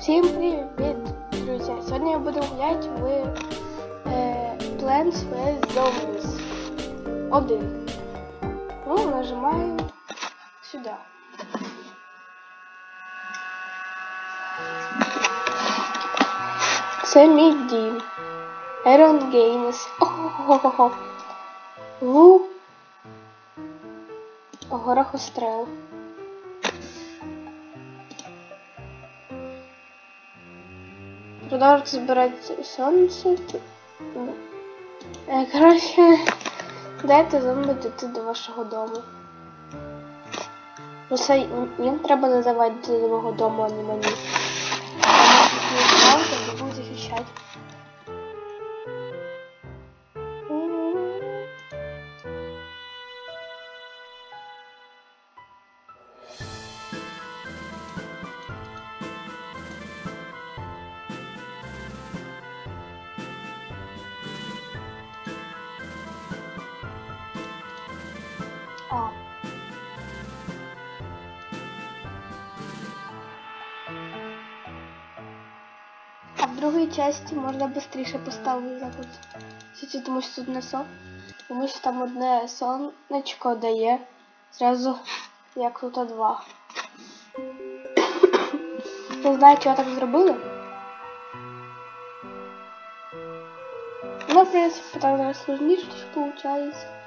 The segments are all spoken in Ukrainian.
Всім привіт, друзі! Сьогодні я буду гуляти в е, Plants vs Zombies 1. Ну, нажимаю сюди. Це мій дім. Iron Games. Ого-го-го. Ву. Горохострел. Продовжувати забирать сонце. Е, Краще дайте зомби дійти до вашого дому. Ну це їм треба називати до мого дому, а не мені. А. В другій часті можна швидше поставити запит. Сіті, тому що тут не сон. Тому що там одне сонечко дає зразу як тут два. Не знаю, чого так зробили. Ну, в принципі, так зараз сложніше виходить.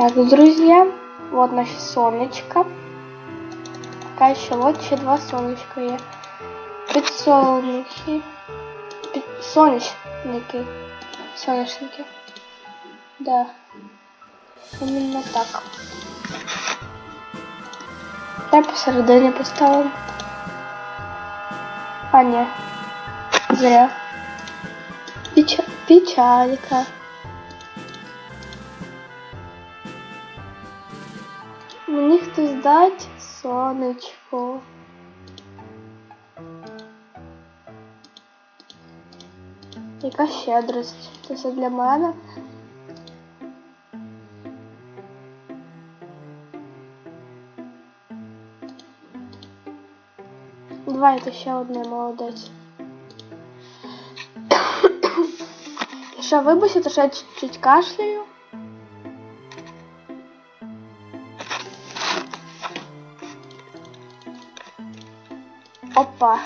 Так, друзья, вот наше солнышко. Пока еще вот еще два солнышка є. Підсолнухи. Під... Сонячники. Сонячники. Да. Именно так. Я посередині поставим. А, не. Зря. Печа... Печалька. Мені хтось дать сонечко. Яка щедрость? Це все для мене. Давайте ще одне молодець. Що, вибачте, що я чуть-чуть кашляю? Опа.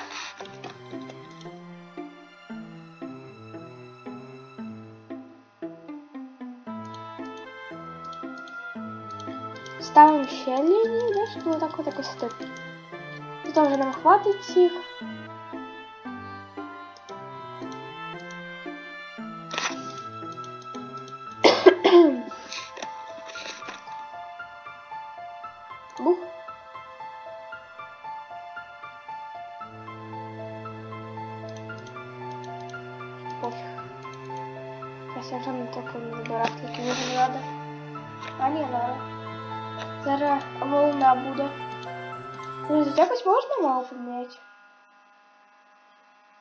Ставимо ще лінію, да, щоб вот так вот так ось тут. Тут вже нам хватить всіх. А ні, надо. Зараз волна буде. Друзі, якось можна мову поміняти?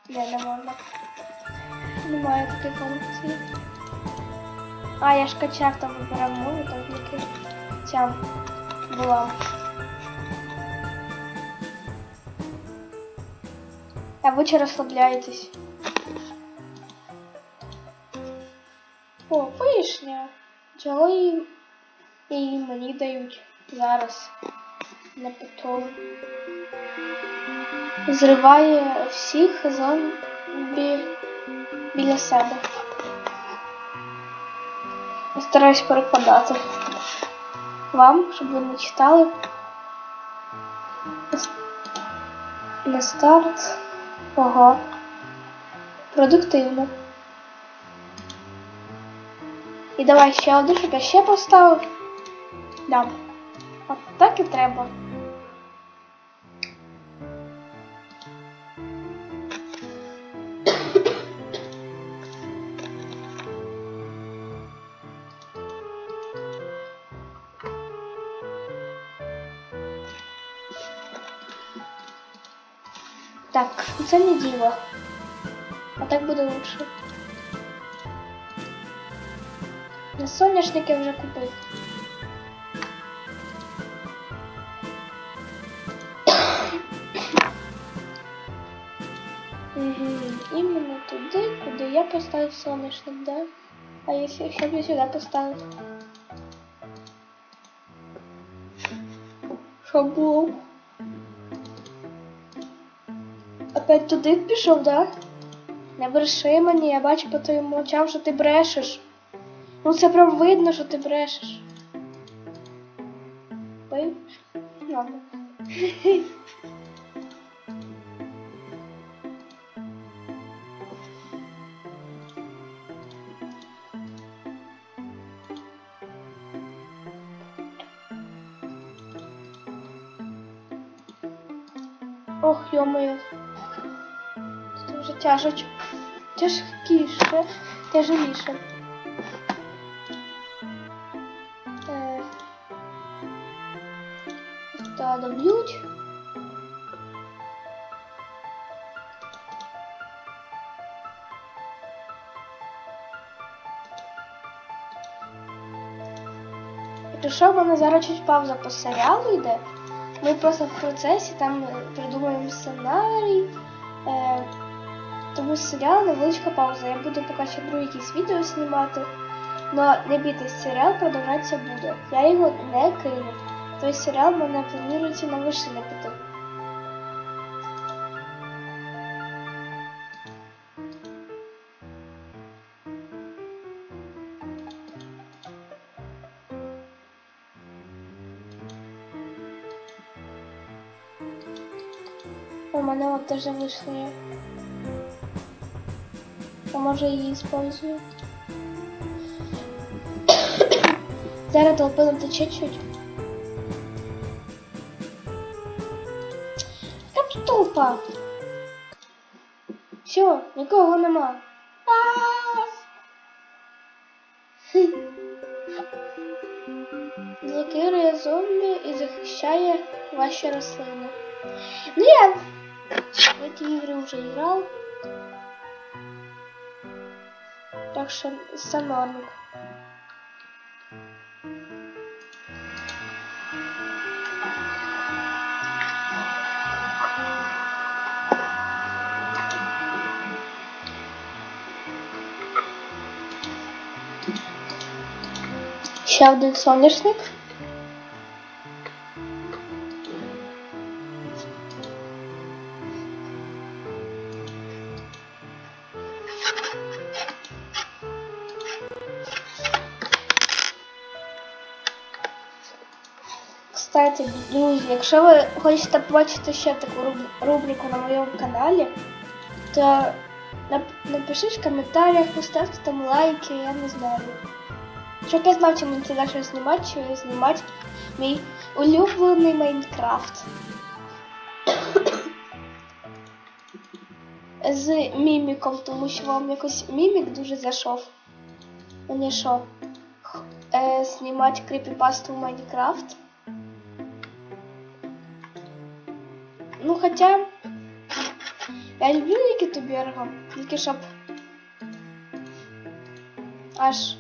Ні, не можна. Немає такої функції. А, я ж качав там вибирав мову, там тільки ця була. А ви чи розслабляєтесь? О, вишня. Чого її мені дають зараз на потом. Зриває всіх зомбі біля себе. Я стараюсь перекладати вам, щоб ви не читали. На старт. Ого. Продуктивно. І давай ще один, щоб я ще поставив. Да. От так і треба. Так, це не діло. А так буде лучше. На соняшники вже купив. Поставить солнечник, да? А если еще бы сюда поставить? Щоб було? Опять туди пішов, да? Не бреши мені, я бачу по твоїм очам, що ти брешеш. Ну це прям видно, що ти брешеш. Ладно. Ё-моё. Це вже тяжоч. Тяжкіше, тяжеліше. Та доб'ють. Якщо що, в мене зараз чуть пауза по серіалу йде. Ми просто в процесі там е, придумуємо сценарій. Е, тому серіал невеличка пауза. Я буду поки ще про якісь відео знімати. Но не бійтесь, серіал продовжатися буде. Я його не кину. Той серіал мене планується на вишини піти. У мене от теж вийшло. я. А може її использую? Зараз толпина тече чуть. Яка толпа? Все, нікого нема. Блокирує зомбі і захищає ваші рослини. Ну я в эти игры уже играл. Так что саморник. Ще один соняшник. Кстати, друзі, якщо ви хочете побачити ще таку рубрику на моєму каналі, то нап- напишіть в коментарях, поставте там лайки, я не знаю. Щоб я знав, мені це далі знімати, чи знімати мій улюблений Майнкрафт. З міміком, тому що вам якось мімік дуже зайшов. Мені що? Е, знімати кріпіпасту в Майнкрафт. Ну хоча я люблю Нікі Туберга, тільки щоб аж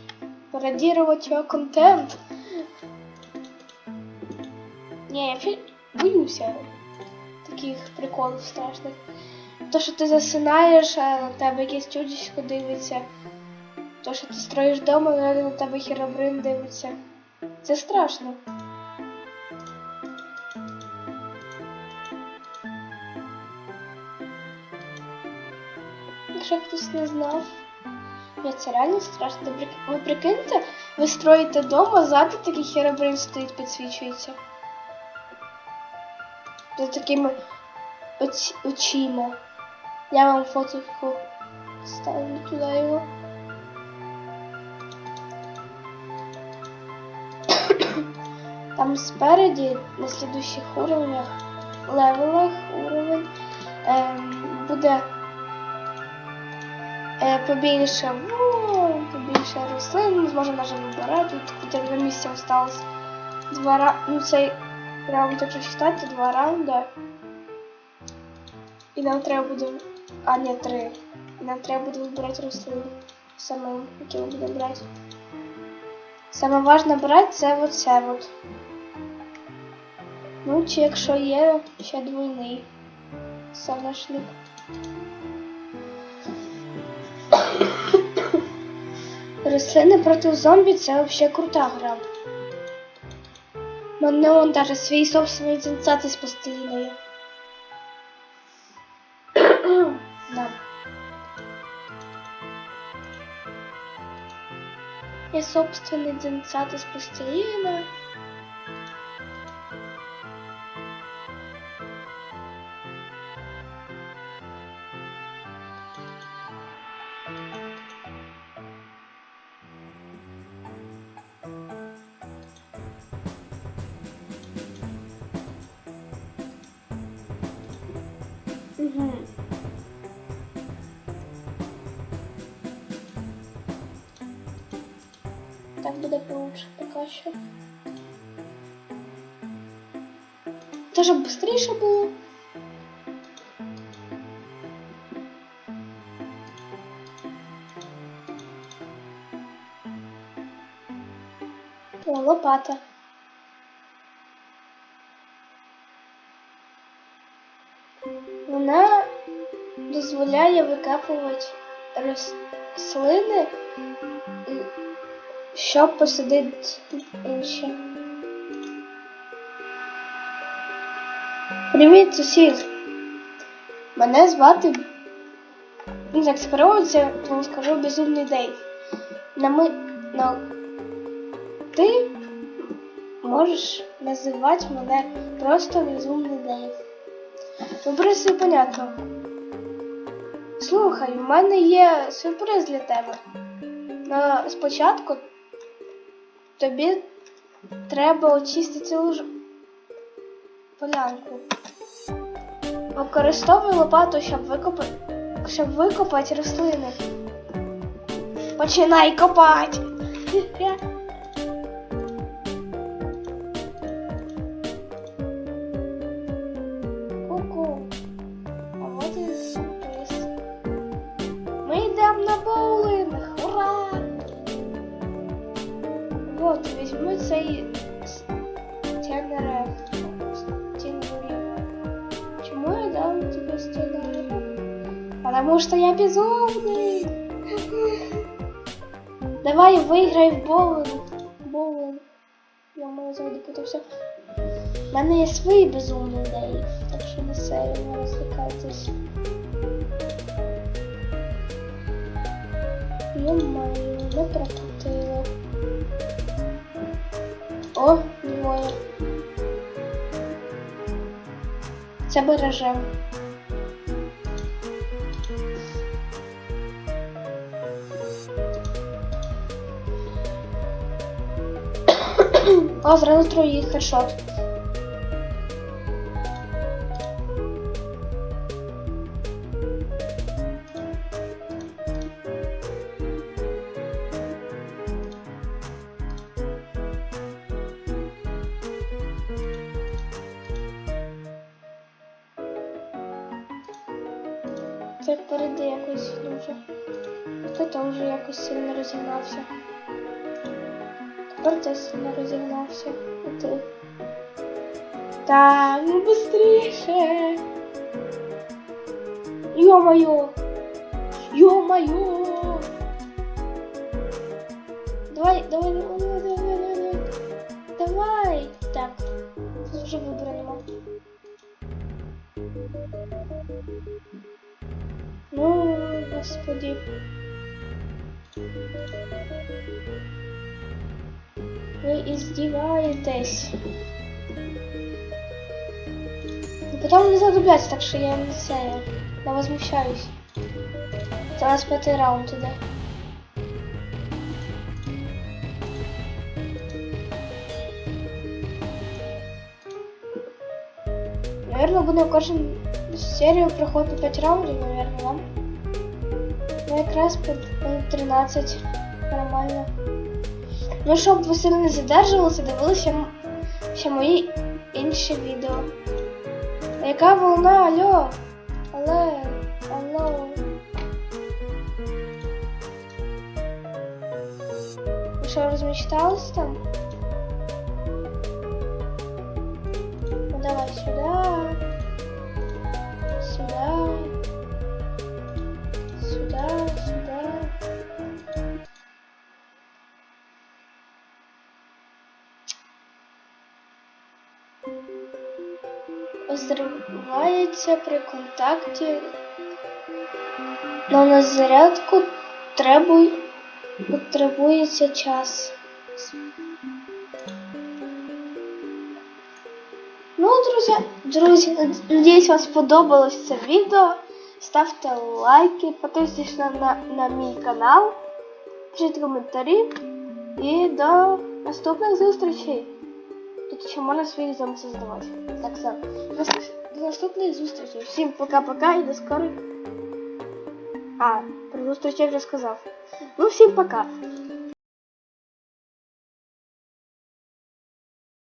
пародировать його контент. Не, я боюся таких приколів страшних. То, що ти засинаєш, а на тебе якесь чудисько дивиться. То, що ти строїш дома, а на тебе хіробрин дивиться. Це страшно. Якщо хтось не знав. Ні, це реально страшно. Ви прикиньте, ви строїте дом, а ззаду такий херобрин стоїть, підсвічується. За такими оці- очима. Я вам фоточку ставлю туди його. Там спереді на слідущих уровнях, левелах уровень ем, буде побільше, вон, побільше рослин, зможемо навіть вибирати. Тут два місця осталось. Два ра... Ну, цей раунд, якщо считати, два раунди. І нам треба буде. А, ні, три. І нам треба буде вибирати рослини. Саме, які ми будемо брати. Саме важне брати це оце от. Ну, чи якщо є ще двойний соняшник. Рослини проти зомбі це взагалі крута гра. Мене он даже свій собственний сенсацій з пластиліною. да. Я собственный дзенцат из пластилина. Так буде получше поки що. Це щоб швидше. О, лопата. Дозволяє викапувати рослини щоб посадити інші. Привіт, сусід. Мене звати. Як це то скажу безумний Дейв. На ми. На... Ти можеш називати мене просто безумний Дейв. Добре, все понятно. Слухай, у мене є сюрприз для тебе. Но спочатку тобі треба очистити цілу полянку. Використовуй лопату, щоб викопати, щоб викопати рослини. Починай копати. Потому что я безумный. Давай выиграй в боулинг. Боулинг. Я маю завжди путався. У мене є свої безумні ідеї, так що не серію не розвлекайтесь. Ё-моё, не прокрутила. О, двоє. Це бережем. О, зразу троїх хедшот. Це впереди якось дуже. Ти теж якось сильно розігнався. Тепер ти сильно розігнався. І ти. Так, ну быстріше. Ё-моё! Ё-моё! Давай, давай, давай, давай, давай, давай, давай. Давай! Так, тут вже вибору нема. Ну, господи. Ви издеваетесь. И потом не задубляться, так что я не це, я возмущаюсь. Це у нас п'ятий раунд іде. Наверное, буде кожен серію проходити 5 раундів, наверное, да? Ну, якраз під пункт 13. Нормально. Ну, щоб ви сильно не задержувалися, дивилися ще мої інші відео. Яка волна, алло? Але, алло. Ви що, розмечтались там? Ну, давай сюда. Розривається при контакті. Но на зарядку требуй... потребується час. Ну, друзі, друзі, надіюсь, вам сподобалось це відео. Ставте лайки, підписуйтесь на, на, на мій канал, пишіть коментарі і до наступних зустрічей. Тут ще можна свої замки здавати. Так само. До, наступних зустрічей. Всім пока-пока і до скорих. А, про зустрічі я вже сказав. Ну, всім пока.